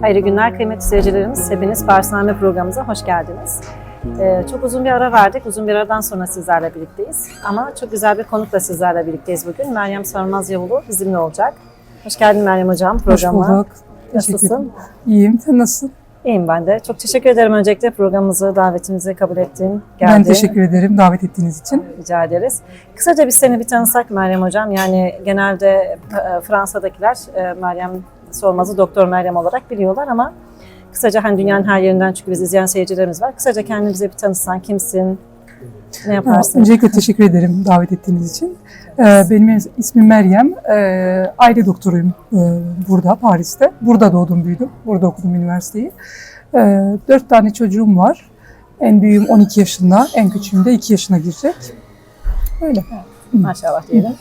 Hayırlı günler kıymetli seyircilerimiz. Hepiniz Parsname programımıza hoş geldiniz. Ee, çok uzun bir ara verdik. Uzun bir aradan sonra sizlerle birlikteyiz. Ama çok güzel bir konukla sizlerle birlikteyiz bugün. Meryem Sarmaz Yavulu bizimle olacak. Hoş geldin Meryem Hocam Hoş programa. bulduk. Teşekkür Nasılsın? İyiyim. Sen nasılsın? İyiyim ben de. Çok teşekkür ederim öncelikle programımızı, davetimizi kabul ettiğin, geldiğin. Ben teşekkür ederim davet ettiğiniz için. Rica ederiz. Kısaca biz seni bir tanısak Meryem Hocam. Yani genelde e, Fransa'dakiler e, Solmaz'ı Doktor Meryem olarak biliyorlar ama kısaca hani dünyanın her yerinden çünkü biz izleyen seyircilerimiz var. Kısaca kendini bize bir tanıtsan kimsin, ne yaparsın? Öncelikle teşekkür ederim davet ettiğiniz için. Ee, Benim ismim Meryem. Ee, Aile doktoruyum ee, burada Paris'te. Burada doğdum büyüdüm. Burada okudum üniversiteyi. Ee, Dört tane çocuğum var. En büyüğüm 12 yaşında, en küçüğüm de 2 yaşına girecek. Öyle. Maşallah diyelim.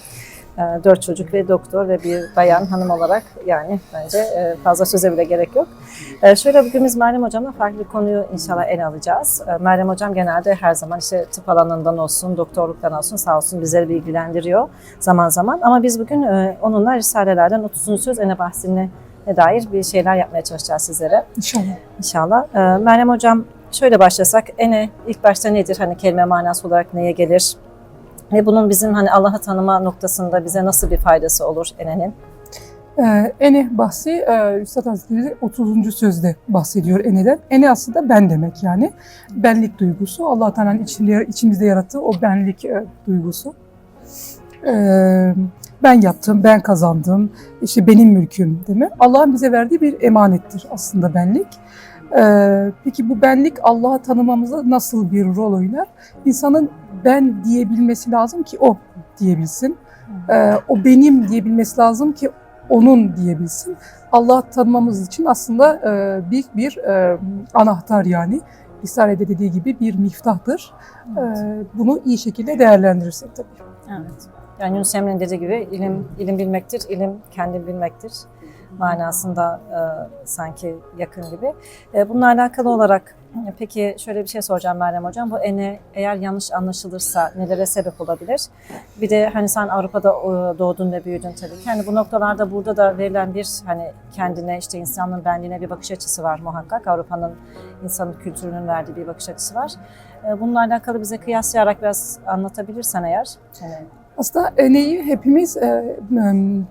E, Dört çocuk ve doktor ve bir bayan hanım olarak yani bence e, fazla söze bile gerek yok. E, Şöyle bugün biz Meryem Hocam'la farklı bir konuyu inşallah ele alacağız. E, Meryem Hocam genelde her zaman işte tıp alanından olsun, doktorluktan olsun sağ olsun bizleri bilgilendiriyor zaman zaman. Ama biz bugün e, onunla Risalelerden 30. söz ene bahsine dair bir şeyler yapmaya çalışacağız sizlere İnşallah. inşallah. Meryem Hocam şöyle başlasak ene ilk başta nedir? Hani kelime manası olarak neye gelir? Ve bunun bizim hani Allah'ı tanıma noktasında bize nasıl bir faydası olur enenin? Ee, ene bahsi e, Üstad Hazretleri 30. sözde bahsediyor eneden. Ene aslında ben demek yani. Benlik duygusu. allah Teala'nın içinde, içimizde yarattığı o benlik e, duygusu. Ee, ben yaptım, ben kazandım, işte benim mülküm deme. Allah'ın bize verdiği bir emanettir aslında benlik. Ee, peki bu benlik Allah'ı tanımamızda nasıl bir rol oynar? İnsanın ben diyebilmesi lazım ki o diyebilsin. Ee, o benim diyebilmesi lazım ki onun diyebilsin. Allah tanımamız için aslında e, büyük bir e, anahtar yani. Risale'de dediği gibi bir miftahtır. E, bunu iyi şekilde değerlendirirsek tabii. Evet. Yani Yunus Emre'nin dediği gibi ilim ilim bilmektir, ilim kendi bilmektir manasında e, sanki yakın gibi. E, bununla alakalı olarak peki şöyle bir şey soracağım Meryem Hocam. Bu ene eğer yanlış anlaşılırsa nelere sebep olabilir? Bir de hani sen Avrupa'da doğdun ve büyüdün tabii ki. Hani bu noktalarda burada da verilen bir hani kendine işte insanın benliğine bir bakış açısı var muhakkak. Avrupa'nın insanın kültürünün verdiği bir bakış açısı var. E, bununla alakalı bize kıyaslayarak biraz anlatabilirsen eğer. Hani Aslında eneyi hepimiz e,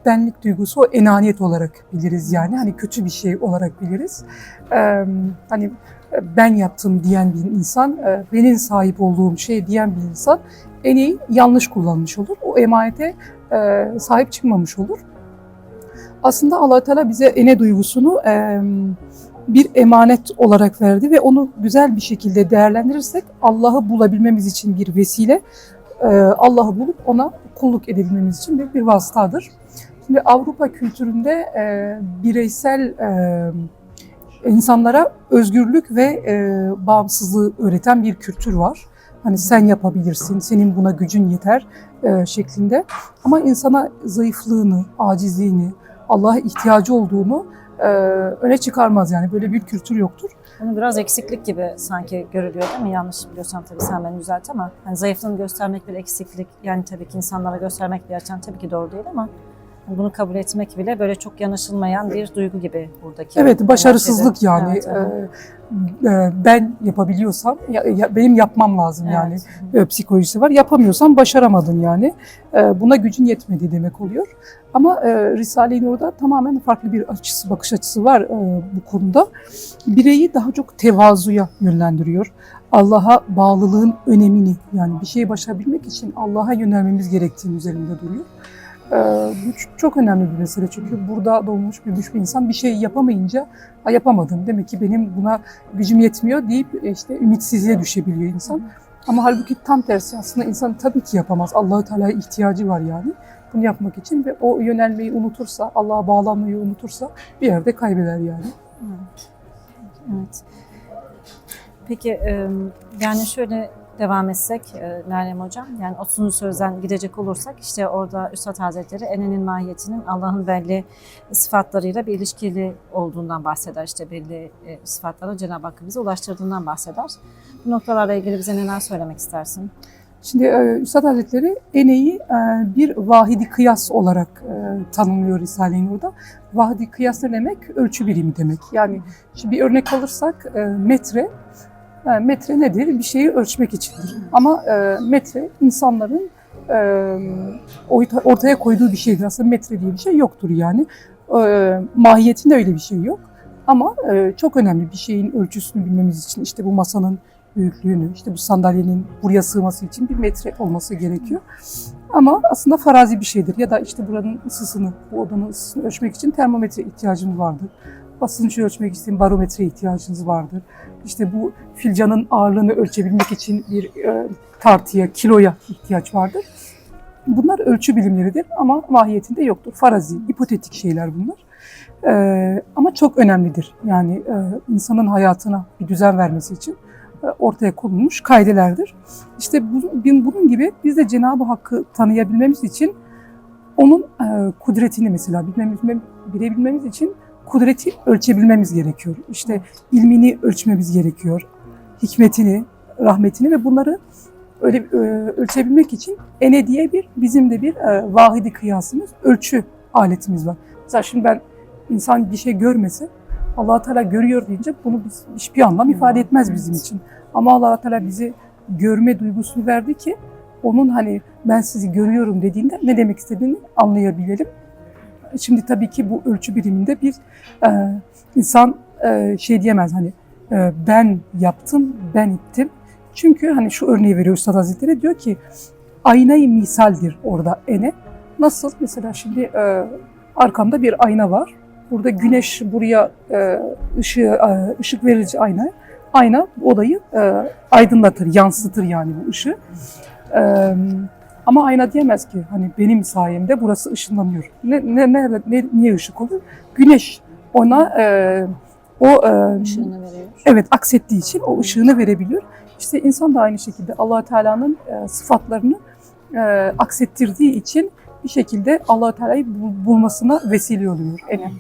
benlik duygusu, o enaniyet olarak biliriz yani. Hani kötü bir şey olarak biliriz. E, hani e, ben yaptım diyen bir insan, e, benim sahip olduğum şey diyen bir insan eneyi yanlış kullanmış olur. O emanete sahip çıkmamış olur. Aslında allah Teala bize ene duygusunu bir emanet olarak verdi ve onu güzel bir şekilde değerlendirirsek Allah'ı bulabilmemiz için bir vesile, Allah'ı bulup ona kulluk edebilmemiz için bir, bir vasıtadır. Şimdi Avrupa kültüründe e, bireysel e, insanlara özgürlük ve e, bağımsızlığı öğreten bir kültür var. Hani sen yapabilirsin, senin buna gücün yeter şeklinde. Ama insana zayıflığını, acizliğini, Allah'a ihtiyacı olduğunu öne çıkarmaz yani böyle bir kültür yoktur. Bunu biraz eksiklik gibi sanki görülüyor değil mi? Yanlış biliyorsam tabii sen beni düzelt ama hani zayıflığını göstermek bir eksiklik. Yani tabii ki insanlara göstermek bir açıdan tabii ki doğru değil ama hani bunu kabul etmek bile böyle çok yanaşılmayan bir duygu gibi buradaki. Evet, başarısızlık yani. Evet, evet. E, e, ben yapabiliyorsam, ya, ya- benim yapmam lazım yani. Evet. e, psikolojisi var. Yapamıyorsan başaramadın yani. Buna gücün yetmedi demek oluyor. Ama Risale-i Nur'da tamamen farklı bir açısı, bakış açısı var bu konuda. Bireyi daha çok tevazuya yönlendiriyor. Allah'a bağlılığın önemini yani bir şeyi başarabilmek için Allah'a yönelmemiz gerektiğini üzerinde duruyor. E, bu çok önemli bir mesele çünkü burada doğmuş büyümüş bir insan bir şey yapamayınca "Ha, yapamadım demek ki benim buna gücüm yetmiyor deyip e, işte ümitsizliğe düşebiliyor insan. Ama halbuki tam tersi aslında insan tabii ki yapamaz. Allahü Teala'ya ihtiyacı var yani bunu yapmak için ve o yönelmeyi unutursa, Allah'a bağlanmayı unutursa bir yerde kaybeder yani. Evet. Evet. Peki yani şöyle devam etsek e, Meryem Hocam, yani 30. sözden gidecek olursak işte orada Üstad Hazretleri enenin mahiyetinin Allah'ın belli sıfatlarıyla bir ilişkili olduğundan bahseder. İşte belli e, sıfatlara Cenab-ı Hakk'ın bize ulaştırdığından bahseder. Bu noktalarla ilgili bize neler söylemek istersin? Şimdi e, Üstad Hazretleri eneyi e, bir vahidi kıyas olarak tanımlıyor Risale-i Nur'da. Vahidi kıyas ne demek? Ölçü birimi demek. Yani şimdi bir örnek alırsak metre, e, metre nedir? Bir şeyi ölçmek içindir. Ama e, metre insanların e, orta- ortaya koyduğu bir şeydir. Aslında metre diye bir şey yoktur yani. E, mahiyetinde öyle bir şey yok. Ama çok önemli bir şeyin ölçüsünü bilmemiz için işte bu masanın büyüklüğünü, işte bu sandalyenin buraya sığması için bir metre olması gerekiyor. Ama aslında farazi bir şeydir. Ya da işte buranın ısısını, bu odanın ısısını ölçmek için termometre ihtiyacınız vardır. Basıncı ölçmek için barometre ihtiyacınız vardır. İşte bu filcanın ağırlığını ölçebilmek için bir e, tartıya, kiloya ihtiyaç vardır. Bunlar ölçü bilimleridir ama mahiyetinde yoktur. Farazi, hipotetik şeyler bunlar. Ee, ama çok önemlidir. Yani e, insanın hayatına bir düzen vermesi için e, ortaya konulmuş kaidelerdir. İşte bu, bunun gibi biz de Cenab-ı Hakk'ı tanıyabilmemiz için onun e, kudretini mesela bilmemiz, bilebilmemiz için kudreti ölçebilmemiz gerekiyor. İşte ilmini ölçmemiz gerekiyor. Hikmetini, rahmetini ve bunları öyle e, ölçebilmek için ene diye bir bizim de bir e, vahidi kıyasımız, ölçü aletimiz var. Mesela şimdi ben insan bir şey görmese allah Teala görüyor deyince bunu biz, hiçbir anlam ifade etmez bizim için. Ama allah Teala bize görme duygusunu verdi ki onun hani ben sizi görüyorum dediğinde ne demek istediğini anlayabilelim. Şimdi tabii ki bu ölçü biriminde bir e, insan e, şey diyemez hani e, ben yaptım, ben ettim. Çünkü hani şu örneği veriyor Üstad Hazretleri diyor ki aynayı misaldir orada ene. Nasıl? Mesela şimdi e, arkamda bir ayna var. Burada güneş buraya e, ışığı, e, ışık verici ayna. Ayna odayı e, aydınlatır, yansıtır yani bu ışığı. E, ama ayna diyemez ki hani benim sayemde burası ışınlanıyor. Ne, ne, nerede- ne, niye ışık olur? Güneş ona e, o e, Işığını veriyor. Evet aksettiği için o ışığını verebiliyor. İşte insan da aynı şekilde allah Teala'nın e, sıfatlarını e, aksettirdiği için bir şekilde allah Teala'yı bul- bulmasına vesile oluyor. Enem.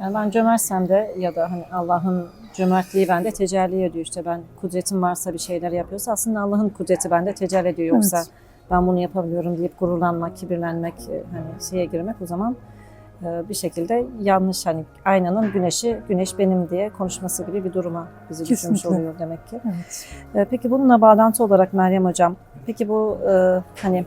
Yani ben cömertsem de ya da hani Allah'ın cömertliği bende tecelli ediyor işte ben kudretim varsa bir şeyler yapıyorsa aslında Allah'ın kudreti bende tecelli ediyor yoksa Evet. Ben bunu yapabiliyorum deyip gururlanmak, kibirlenmek e, hani şeye girmek o zaman e, bir şekilde yanlış hani aynanın güneşi güneş benim diye konuşması gibi bir duruma bizi düşürmüş oluyor demek ki. Evet. E, Peki bununla bağlantı olarak Meryem Hocam, peki bu hani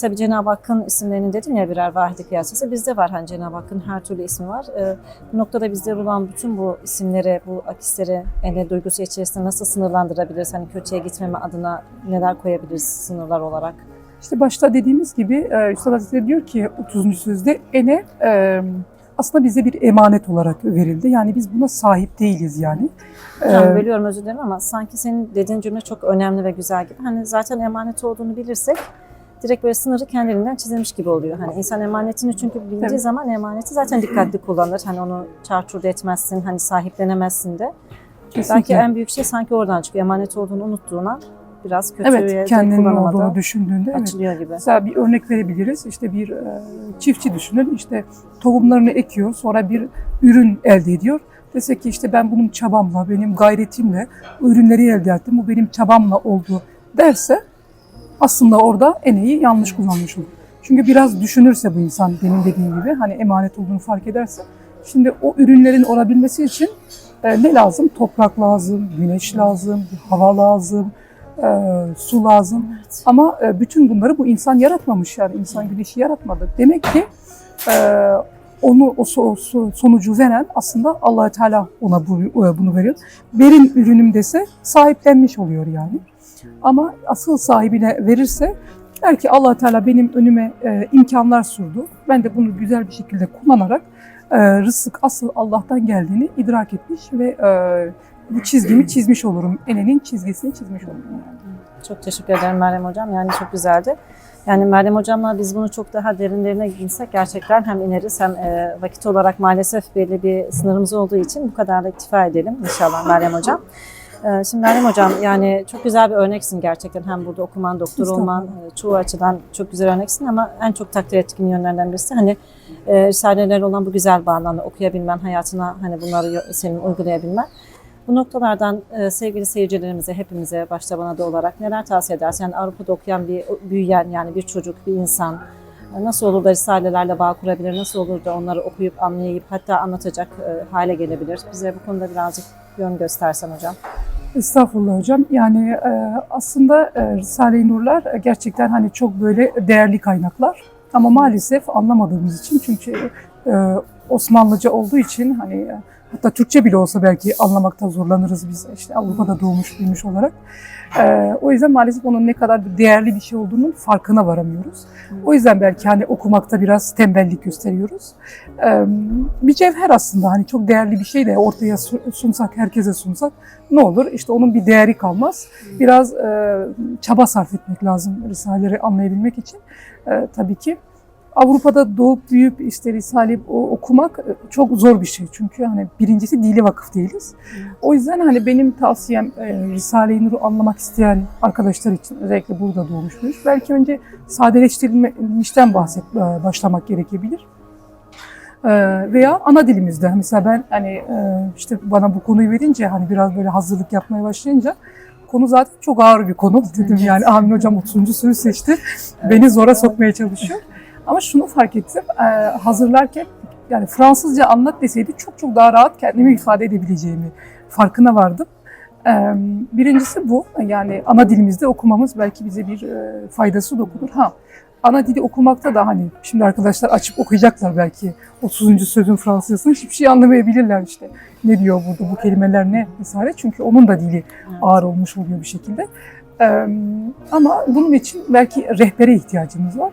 tabii Cenab-ı Hakk'ın isimlerini dedim ya birer vahidi kıyasası bizde var hani Cenab-ı Hakk'ın her türlü ismi var. E, bu noktada bizde olan bütün bu isimleri, bu akisleri ene duygusu içerisinde nasıl sınırlandırabiliriz? Hani kötüye gitmeme adına neler koyabiliriz sınırlar olarak? İşte başta dediğimiz gibi e, Üstad Hazretleri diyor ki 30. sözde ene e, aslında bize bir emanet olarak verildi. Yani biz buna sahip değiliz yani. Hocam E, bölüyorum özür dilerim ama sanki senin dediğin cümle çok önemli ve güzel gibi. Hani zaten emanet olduğunu bilirsek direkt böyle sınırı kendiliğinden çizilmiş gibi oluyor. Hani insan emanetini çünkü bildiği Evet. zaman emaneti zaten dikkatli kullanır. Hani onu çarçur etmezsin, hani sahiplenemezsin de. Belki kesinlikle. en büyük şey sanki oradan çıkıyor. Emanet olduğunu unuttuğuna biraz kötüye evet, kendinin olduğunu düşündüğünde evet. açılıyor gibi. Mesela bir örnek verebiliriz. İşte bir e, çiftçi düşünün. İşte tohumlarını ekiyor, sonra bir ürün elde ediyor. Dese ki işte ben bunun çabamla, benim gayretimle ürünleri elde ettim. Bu benim çabamla oldu derse aslında orada eneyi yanlış kullanmış olur. Çünkü biraz düşünürse bu insan benim dediğim gibi hani emanet olduğunu fark ederse şimdi o ürünlerin olabilmesi için e, ne lazım? Toprak lazım, güneş lazım, hava lazım, e, su lazım. Ama e, bütün bunları bu insan yaratmamış yani insan güneşi yaratmadı. Demek ki e, onu o so- sonucu veren aslında allah Teala ona bu, e, bunu veriyor. Verin ürünüm dese sahiplenmiş oluyor yani. Ama asıl sahibine verirse der ki allah Teala benim önüme e, imkanlar sundu. Ben de bunu güzel bir şekilde kullanarak e, rızık asıl Allah'tan geldiğini idrak etmiş ve e, bu çizgimi çizmiş olurum. Enenin çizgisini çizmiş olurum. Çok teşekkür ederim Meryem Hocam. Yani çok güzeldi. Yani Meryem Hocam'la biz bunu çok daha derinlerine girsek gerçekten hem ineriz hem e, vakit olarak maalesef belli bir sınırımız olduğu için bu kadar da iktifa edelim inşallah Meryem Hocam. E, Şimdi Meryem Hocam yani çok güzel bir örneksin gerçekten. Hem burada okuman, doktor olman e, çoğu açıdan çok güzel örneksin ama en çok takdir ettiğim yönlerden birisi hani e, risaleler olan bu güzel bağlamda okuyabilmen, hayatına hani bunları senin uygulayabilmen. Bu noktalardan e, sevgili seyircilerimize, hepimize, başta bana da olarak neler tavsiye edersin? Yani Avrupa'da okuyan bir büyüyen yani bir çocuk, bir insan nasıl olur da risalelerle bağ kurabilir, nasıl olur da onları okuyup anlayıp hatta anlatacak e, hale gelebilir? Bize bu konuda birazcık yön göstersen hocam. Estağfurullah hocam. Yani e, aslında e, Risale-i Nurlar e, gerçekten hani çok böyle değerli kaynaklar. Ama maalesef anlamadığımız için çünkü e, Osmanlıca olduğu için hani e, hatta Türkçe bile olsa belki anlamakta zorlanırız biz işte Avrupa'da doğmuş büyümüş olarak. E, o yüzden maalesef onun ne kadar değerli bir şey olduğunun farkına varamıyoruz. O yüzden belki hani okumakta biraz tembellik gösteriyoruz. E, bir cevher aslında hani çok değerli bir şey de ortaya su- sunsak, herkese sunsak ne olur? İşte onun bir değeri kalmaz. Biraz e, çaba sarf etmek lazım Risaleleri anlayabilmek için. E, tabii ki Avrupa'da doğup büyüyüp işte Risale okumak e, çok zor bir şey. Çünkü hani birincisi dili vakıf değiliz. O yüzden hani benim tavsiyem e, Risale-i Nur'u anlamak isteyen arkadaşlar için özellikle burada doğmuş büyümüş. Belki önce sadeleştirilmişten bahset, e, başlamak gerekebilir. Veya ana dilimizde. Mesela ben hani işte bana bu konuyu verince hani biraz böyle hazırlık yapmaya başlayınca konu zaten çok ağır bir konu dedim yani Amin hocam 30. soru seçti. Beni zora sokmaya çalışıyor. Ama şunu fark ettim. e, hazırlarken yani Fransızca anlat deseydi çok çok daha rahat kendimi ifade edebileceğimi farkına vardım. E, birincisi bu. Yani ana dilimizde okumamız belki bize bir e, faydası dokunur. Ha ana dili okumakta da hani şimdi arkadaşlar açıp okuyacaklar belki 30. sözün Fransızcasını hiçbir şey anlamayabilirler işte. Ne diyor burada bu kelimeler ne vesaire. Çünkü onun da dili ağır olmuş oluyor bir şekilde. Ee, ama bunun için belki rehbere ihtiyacımız var.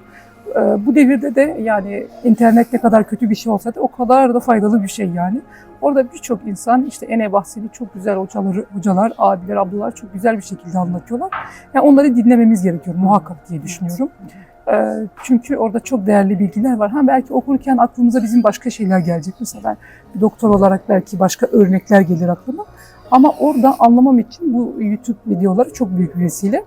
Ee, bu devirde de yani internet ne kadar kötü bir şey olsa da o kadar da faydalı bir şey yani. Orada birçok insan işte Ene bahsedi çok güzel hocaları, hocalar, abiler, ablalar çok güzel bir şekilde anlatıyorlar. Yani onları dinlememiz gerekiyor muhakkak diye düşünüyorum. Ee, çünkü orada çok değerli bilgiler var. Ha belki okurken aklımıza bizim başka şeyler gelecek. Mesela ben bir doktor olarak belki başka örnekler gelir aklıma. Ama orada anlamam için bu YouTube videoları çok büyük bir vesile.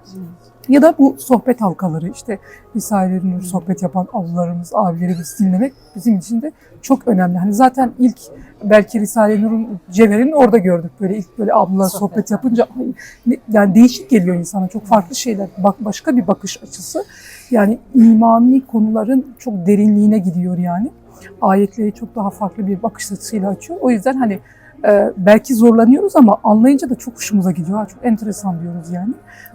Ya da bu sohbet halkaları işte Risale-i sohbet yapan ablalarımız, abilerimiz dinlemek bizim için de çok önemli. Hani zaten ilk belki Risale-i Nur'un cevherini orada gördük. Böyle ilk böyle ablalar Sohbet sohbet, yapınca yani değişik geliyor insana. Çok farklı şeyler. Bak başka bir bakış açısı. Yani imani konuların çok derinliğine gidiyor yani. Ayetleri çok daha farklı bir bakış açısıyla açıyor. O yüzden hani e, belki zorlanıyoruz ama anlayınca da çok hoşumuza gidiyor. Ha, çok enteresan diyoruz yani.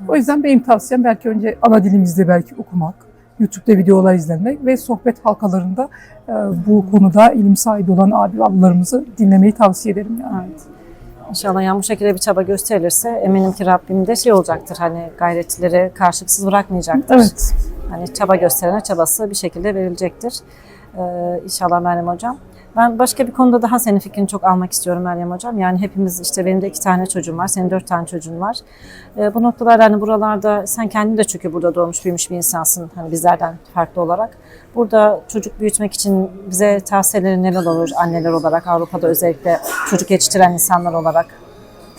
O yüzden benim tavsiyem belki önce ana dilimizde belki okumak, YouTube'da videolar izlemek ve sohbet halkalarında e, bu konuda ilim sahibi olan abi ablalarımızı dinlemeyi tavsiye ederim yani. Evet. İnşallah yani bu şekilde bir çaba gösterilirse eminim ki Rabbim de şey olacaktır hani gayretleri karşılıksız bırakmayacaktır. Evet. Hani çaba gösterene çabası bir şekilde verilecektir. Ee, inşallah Meryem Hocam. Ben başka bir konuda daha senin fikrini çok almak istiyorum Meryem Hocam. Yani hepimiz işte benim de iki tane çocuğum var, senin dört tane çocuğun var. Ee, bu noktalarda hani buralarda sen kendin de çünkü burada doğmuş büyümüş bir insansın hani bizlerden farklı olarak. Burada çocuk büyütmek için bize tavsiyelerin neler olur anneler olarak Avrupa'da özellikle çocuk yetiştiren insanlar olarak?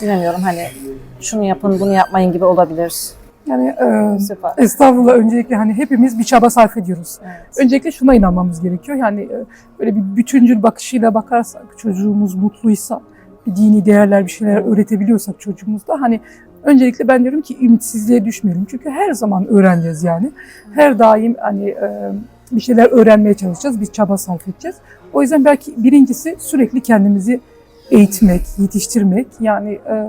Bilmiyorum hani şunu yapın bunu yapmayın gibi olabilir. Yani e, Süper. estağfurullah öncelikle hani hepimiz bir çaba sarf ediyoruz. Evet. Öncelikle şuna inanmamız gerekiyor. Yani e, böyle bir bütüncül bakışıyla bakarsak çocuğumuz mutluysa, bir dini değerler bir şeyler öğretebiliyorsak çocuğumuzda hani öncelikle ben diyorum ki ümitsizliğe düşmeyelim. Çünkü her zaman öğreneceğiz yani. Her daim hani e, bir şeyler öğrenmeye çalışacağız, bir çaba sarf edeceğiz. O yüzden belki birincisi sürekli kendimizi eğitmek, yetiştirmek. Yani e,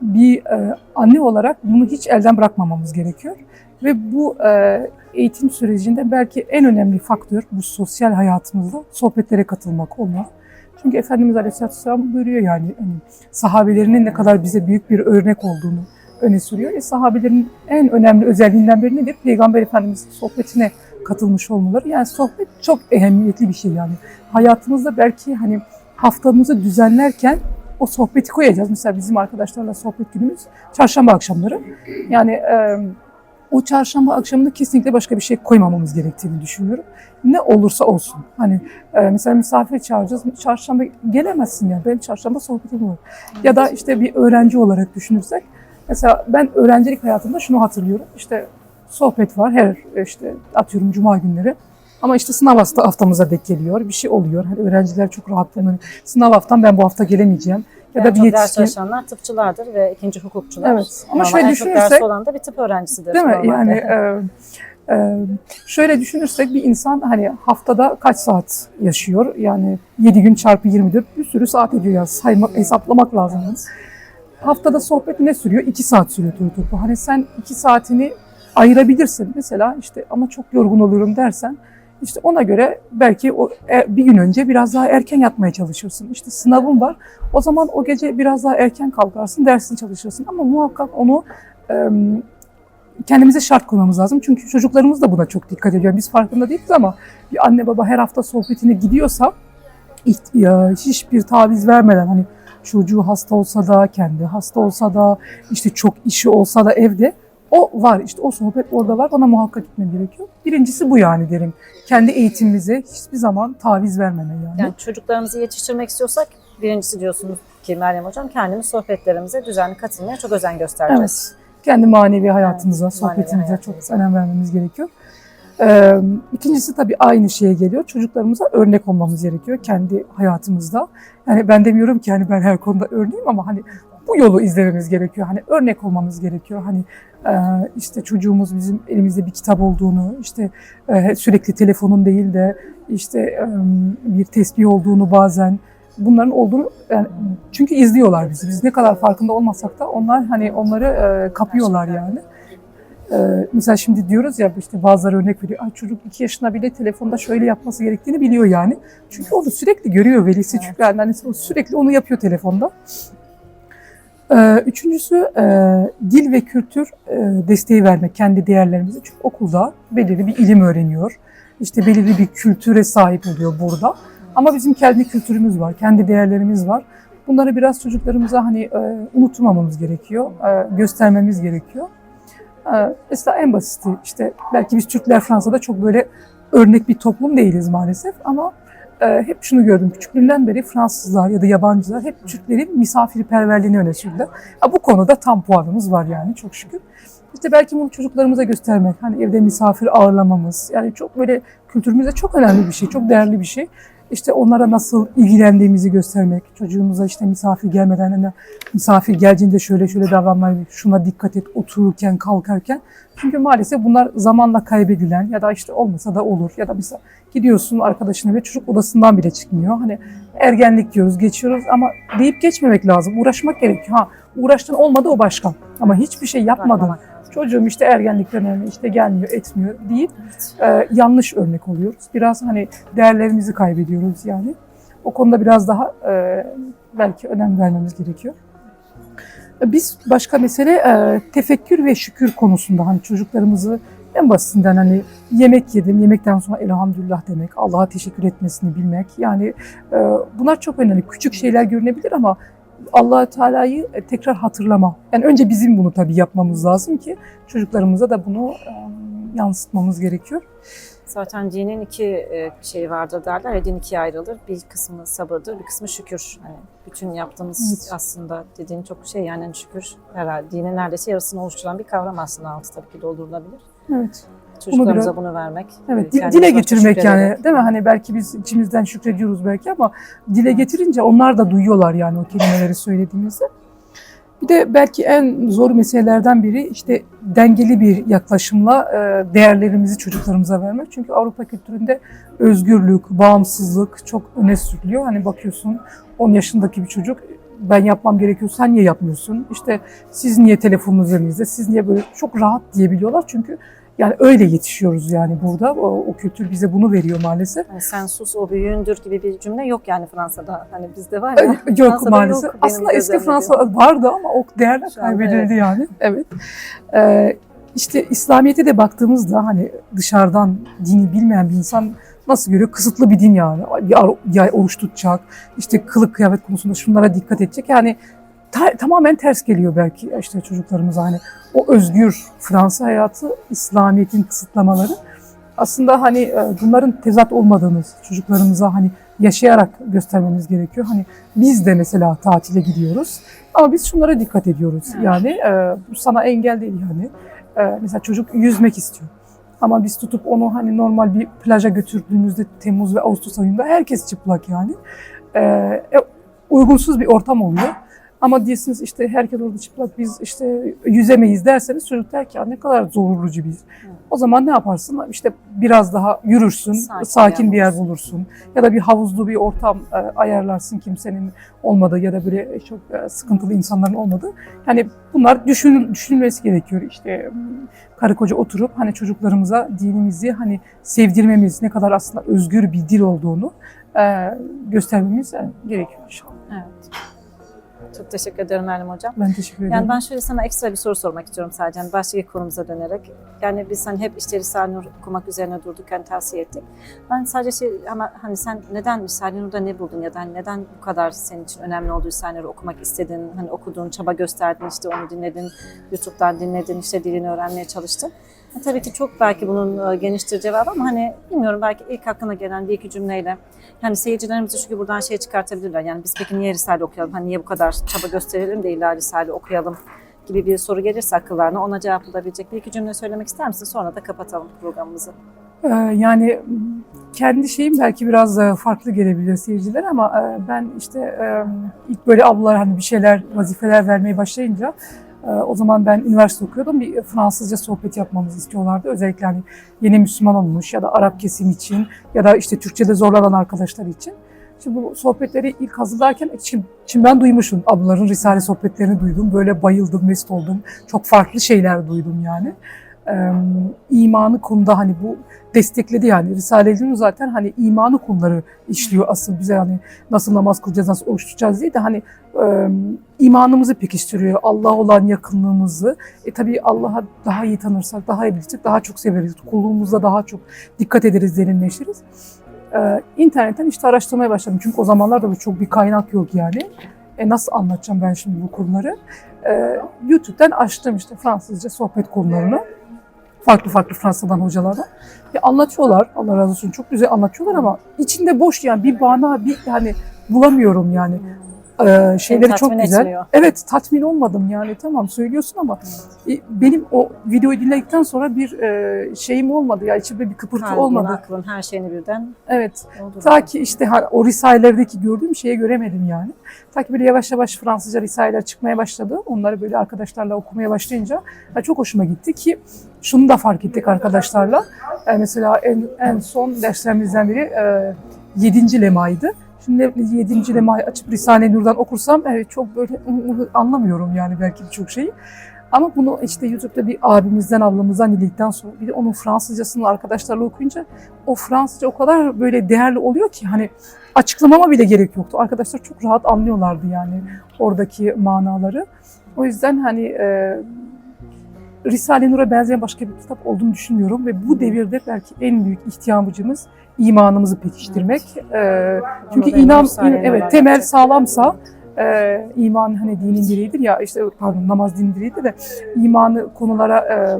bir e, anne olarak bunu hiç elden bırakmamamız gerekiyor. Ve bu e, eğitim sürecinde belki en önemli faktör bu sosyal hayatımızda sohbetlere katılmak olmalı. Çünkü Efendimiz Aleyhisselatü Vesselam buyuruyor yani hani, sahabelerinin ne kadar bize büyük bir örnek olduğunu öne sürüyor. E, sahabelerin en önemli özelliğinden biri nedir? Peygamber Efendimiz'in sohbetine katılmış olmaları. Yani sohbet çok ehemmiyetli bir şey yani. Hayatımızda belki hani haftamızı düzenlerken o sohbeti koyacağız. Mesela bizim arkadaşlarla sohbet günümüz çarşamba akşamları. Yani e, o çarşamba akşamında kesinlikle başka bir şey koymamamız gerektiğini düşünüyorum. Ne olursa olsun. Hani e, mesela misafir çağıracağız. Çarşamba gelemezsin ya. Benim çarşamba sohbetim var. Ya da işte bir öğrenci olarak düşünürsek. Mesela ben öğrencilik hayatımda şunu hatırlıyorum. İşte sohbet var her işte atıyorum cuma günleri. Ama işte sınav hafta haftamıza denk geliyor. Bir şey oluyor. Hani öğrenciler çok rahatlanıyor. Sınav haftam ben bu hafta gelemeyeceğim. ya En da bir çok yetişkin. çalışanlar tıpçılar ve ikinci hukukçular. Evet. Ama Ama şöyle çok düşünürsek dersi olan da bir tıp öğrencisidir. Değil mi? normalde. Yani e, e, şöyle düşünürsek bir insan hani haftada kaç saat yaşıyor? Yani 7 gün çarpı 24 bir sürü saat ediyor ya. Saymak, hesaplamak lazım. Yani. Haftada sohbet ne sürüyor? 2 saat sürüyor topu. Hani sen 2 saatini ayırabilirsin mesela işte ama çok yorgun oluyorum dersen işte ona göre belki o e, bir gün önce biraz daha erken yatmaya çalışırsın. İşte sınavın var. O zaman o gece biraz daha erken kalkarsın, dersini çalışırsın ama muhakkak onu e, kendimize şart koymamız lazım. Çünkü çocuklarımız da buna çok dikkat ediyor. Biz farkında değiliz ama bir anne baba her hafta sohbetine gidiyorsa ya, hiçbir taviz vermeden hani çocuğu hasta olsa da, kendi hasta olsa da, işte çok işi olsa da evde o var. işte o sohbet orada var. Ona muhakkak gitmem gerekiyor. Birincisi bu yani derim. Kendi eğitimimize hiçbir zaman taviz vermeme yani. Yani çocuklarımızı yetiştirmek istiyorsak birincisi diyorsunuz ki Meryem Hocam kendimiz sohbetlerimize düzenli katılmaya çok özen göstereceğiz. kendi manevi hayatımıza, Evet, sohbetimize manevi çok hayatımıza. önem vermemiz gerekiyor. Ee, ikincisi tabii aynı şeye geliyor. Çocuklarımıza örnek olmamız gerekiyor kendi hayatımızda. Yani ben demiyorum ki hani ben her konuda örneğim ama hani bu yolu izlememiz gerekiyor. Hani örnek olmamız gerekiyor. Hani e, işte çocuğumuz bizim elimizde bir kitap olduğunu, işte e, sürekli telefonun değil de işte e, bir tesbih olduğunu bazen bunların olduğunu yani çünkü izliyorlar bizi. Biz ne kadar farkında olmasak da onlar hani onları kapıyorlar yani. Mesela şimdi diyoruz ya işte bazıları örnek veriyor. Ay çocuk iki yaşında bile telefonda şöyle yapması gerektiğini biliyor yani. Çünkü onu sürekli görüyor velisi Evet. çünkü yani annesi sürekli onu yapıyor telefonda. E, üçüncüsü e, dil ve kültür e, desteği vermek kendi değerlerimize. Çünkü okulda belirli bir ilim öğreniyor. İşte belirli bir kültüre sahip oluyor burada. Ama bizim kendi kültürümüz var, kendi değerlerimiz var. Bunları biraz çocuklarımıza hani e, unutmamamız gerekiyor, göstermemiz gerekiyor. Mesela en basiti işte belki biz Türkler Fransa'da çok böyle örnek bir toplum değiliz maalesef ama hep şunu gördüm küçüklüğümden beri Fransızlar ya da yabancılar hep Türklerin misafirperverliğini öne sürdüler. Bu konuda tam puanımız var yani çok şükür. İşte belki bunu çocuklarımıza göstermek, hani evde misafir ağırlamamız, yani çok böyle kültürümüzde çok önemli bir şey, çok değerli bir şey. İşte onlara nasıl ilgilendiğimizi göstermek, çocuğumuza işte misafir gelmeden hani misafir geldiğinde şöyle şöyle davranmayı, şuna dikkat et otururken, kalkarken. Çünkü maalesef bunlar zamanla kaybedilen ya da işte olmasa da olur ya da mesela gidiyorsun arkadaşına ve çocuk odasından bile çıkmıyor. Hani ergenlik diyoruz, geçiyoruz ama deyip geçmemek lazım. Uğraşmak gerekiyor. Ha uğraştın olmadı o başka. Ama hiçbir şey yapmadın. Çocuğum işte ergenlikten önemli, işte gelmiyor, etmiyor deyip e, yanlış örnek oluyoruz. Biraz hani değerlerimizi kaybediyoruz yani. O konuda biraz daha e, belki önem vermemiz gerekiyor. E, Biz başka mesele e, tefekkür ve şükür konusunda hani çocuklarımızı en basitinden hani yemek yedim, yemekten sonra elhamdülillah demek, Allah'a teşekkür etmesini bilmek. Yani e, bunlar çok önemli. Küçük şeyler görünebilir ama allah Teala'yı e, tekrar hatırlama. Yani önce bizim bunu tabii yapmamız lazım ki çocuklarımıza da bunu e, yansıtmamız gerekiyor. Zaten dinin iki e, şeyi vardır derler ya din ikiye ayrılır. Bir kısmı sabırdır, bir kısmı şükür. Hani bütün yaptığımız Evet. aslında dediğin çok şey yani şükür herhalde dinin neredeyse yarısını oluşturan bir kavram aslında altı tabii ki doldurulabilir. Evet. Çocuklarımıza biraz- bunu vermek. Evet, e, dile getirmek yani şükrederek. değil mi? Hani belki biz içimizden şükrediyoruz belki ama dile getirince onlar da duyuyorlar yani o kelimeleri söylediğimizde. Bir de belki en zor meselelerden biri işte dengeli bir yaklaşımla e, değerlerimizi çocuklarımıza vermek. Çünkü Avrupa kültüründe özgürlük, bağımsızlık çok öne sürülüyor. Hani bakıyorsun 10 yaşındaki bir çocuk ben yapmam gerekiyor sen niye yapmıyorsun? İşte siz niye telefonunuzu elinizde? Siz niye böyle çok rahat diyebiliyorlar çünkü yani öyle yetişiyoruz yani burada. O, o kültür bize bunu veriyor maalesef. Hani sen sus o büyüğündür gibi bir cümle yok yani Fransa'da. Hani bizde var ya. Yok Fransa'da maalesef. yok Aslında eski gözlemlediğim. Fransa vardı ama o değerler kaybedildi yani. Evet. Ee, işte İslamiyet'e de baktığımızda hani dışarıdan dini bilmeyen bir insan nasıl görüyor? Kısıtlı bir din yani. Bir ay oruç tutacak, işte kılık kıyafet konusunda şunlara dikkat edecek. Yani ta- tamamen ters geliyor belki işte çocuklarımıza hani o özgür Fransa hayatı, İslamiyet'in kısıtlamaları aslında hani e, bunların tezat olmadığını çocuklarımıza hani yaşayarak göstermemiz gerekiyor. Hani biz de mesela tatile gidiyoruz ama biz şunlara dikkat ediyoruz. Yani e, bu sana engel değil yani. E, mesela çocuk yüzmek istiyor. Ama biz tutup onu hani normal bir plaja götürdüğümüzde Temmuz ve Ağustos ayında herkes çıplak yani. E, uygunsuz bir ortam oluyor. Ama diyorsunuz işte herkes orada çıplak biz işte yüzemeyiz derseniz çocuk der ki "Ya ne kadar zorlucu biz. O zaman ne yaparsın? İşte biraz daha yürürsün, Sakin sakin, bir yer bulursun. Ya da bir havuzlu bir ortam e, ayarlarsın kimsenin olmadığı ya da böyle çok e, sıkıntılı insanların olmadığı. Yani bunlar düşünül, düşünülmesi gerekiyor. İşte karı koca oturup hani çocuklarımıza dinimizi hani sevdirmemiz, ne kadar aslında özgür bir dil olduğunu e, göstermemiz e, gerekiyor inşallah. Evet. Çok teşekkür ederim Meryem Hocam. Ben teşekkür ederim. Yani ben şöyle sana ekstra bir soru sormak istiyorum sadece. Yani başka konumuza dönerek. Yani biz hani hep işte Risale-i Nur okumak üzerine durduk, yani tavsiye ettik. Ben sadece şey ama hani sen neden Risale-i Nur'da ne buldun ya da hani neden bu kadar senin için önemli olduğu Risale-i okumak istedin, hani okudun, çaba gösterdin, işte onu dinledin, YouTube'dan dinledin, işte dilini öğrenmeye çalıştın. Tabii ki çok belki bunun e, geniştir cevabı ama hani bilmiyorum belki ilk aklına gelen bir iki cümleyle yani seyircilerimiz de çünkü buradan şey çıkartabilirler. Yani biz peki niye Risale okuyalım? Hani niye bu kadar çaba gösterelim de illa Risale okuyalım gibi bir soru gelirse akıllarına ona cevap bulabilecek bir iki cümle söylemek ister misin? Sonra da kapatalım programımızı. Ee, Yani kendi şeyim belki biraz e, farklı gelebilir seyirciler ama e, ben işte ilk böyle ablalar hani bir şeyler, vazifeler vermeye başlayınca o zaman ben üniversite okuyordum. Bir Fransızca sohbet yapmamızı istiyorlardı. Özellikle hani yeni Müslüman olmuş ya da Arap kesim için ya da işte Türkçe'de zorlanan arkadaşlar için. Şimdi bu sohbetleri ilk hazırlarken şimdi ben duymuşum. Ablaların Risale sohbetlerini duydum. Böyle bayıldım, mest oldum. Çok farklı şeyler duydum yani. Ee, imanı konuda hani bu destekledi yani. Risale-i zaten hani imanı konuları işliyor asıl bize hani nasıl namaz kılacağız, nasıl oruç tutacağız diye de hani e, imanımızı pekiştiriyor. Allah olan yakınlığımızı. E tabii Allah'a daha iyi tanırsak, daha iyi bilirsek daha çok severiz. Kulluğumuzda daha çok dikkat ederiz, derinleşiriz. Ee, internetten işte araştırmaya başladım. Çünkü o zamanlarda da çok bir kaynak yok yani. E nasıl anlatacağım ben şimdi bu konuları? Ee, YouTube'dan açtım işte Fransızca sohbet konularını. Farklı farklı Fransa'dan hocalardan. Ve anlatıyorlar. Allah razı olsun çok güzel anlatıyorlar ama içinde boş yani bir bana bir yani bulamıyorum yani. Ee, şeyleri çok güzel. etmiyor. Evet tatmin olmadım yani tamam söylüyorsun ama e, benim o videoyu dinledikten sonra bir e, şeyim olmadı ya içimde bir kıpırtı Kalbin, olmadı. aklın, her şeyini birden Evet. oldu. Ta ki işte o risalelerdeki gördüğüm şeye göremedim yani. Ta ki böyle yavaş yavaş Fransızca risaleler çıkmaya başladı. Onları böyle arkadaşlarla okumaya başlayınca ha, çok hoşuma gitti ki şunu da fark ettik arkadaşlarla. E, mesela en, en son derslerimizden biri e, 7. lemaydı. Şimdi 7. lemayı açıp Risale-i Nur'dan okursam evet, çok böyle anlamıyorum yani belki birçok şeyi. Ama bunu işte YouTube'da bir abimizden, ablamızdan dinledikten sonra bir de onun Fransızcasını arkadaşlarla okuyunca o Fransızca o kadar böyle değerli oluyor ki hani açıklamama bile gerek yoktu. Arkadaşlar çok rahat anlıyorlardı yani oradaki manaları. O yüzden hani e, Risale-i Nur'a benzeyen başka bir kitap olduğunu düşünmüyorum ve bu devirde belki en büyük ihtiyacımız imanımızı pekiştirmek. E, çünkü Onu da inan, Nur'dan evet temel sağlamsa e, iman hani dinin direğidir ya işte pardon namaz dinin direğidir de imanı konulara e,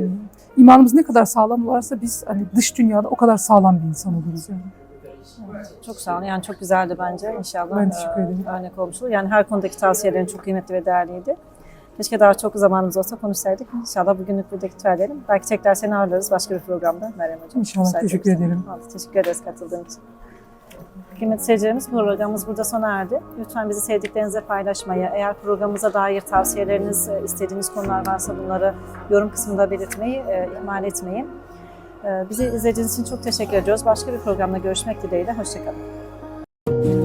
imanımız ne kadar sağlam olursa biz hani dış dünyada o kadar sağlam bir insan oluruz yani. Çok sağ olun. Yani çok güzeldi bence. İnşallah Ben teşekkür e, ederim. örnek olmuş olur. Yani her konudaki tavsiyelerin çok kıymetli ve değerliydi. Keşke daha çok zamanımız olsa konuşsaydık. İnşallah bugünlük burada iktifa edelim. Belki tekrar seni ağırlarız başka bir programda Meryem Hocam. İnşallah. Müsaade Teşekkür ederim. Vallahi Teşekkür ederiz katıldığın için. Kıymetli seyircilerimiz programımız burada sona erdi. Lütfen bizi sevdiklerinizle paylaşmayı, eğer programımıza dair tavsiyeleriniz, e, istediğiniz konular varsa bunları yorum kısmında belirtmeyi e, ihmal etmeyin. E, Bizi izlediğiniz için çok teşekkür ediyoruz. Başka bir programda görüşmek dileğiyle. Hoşçakalın.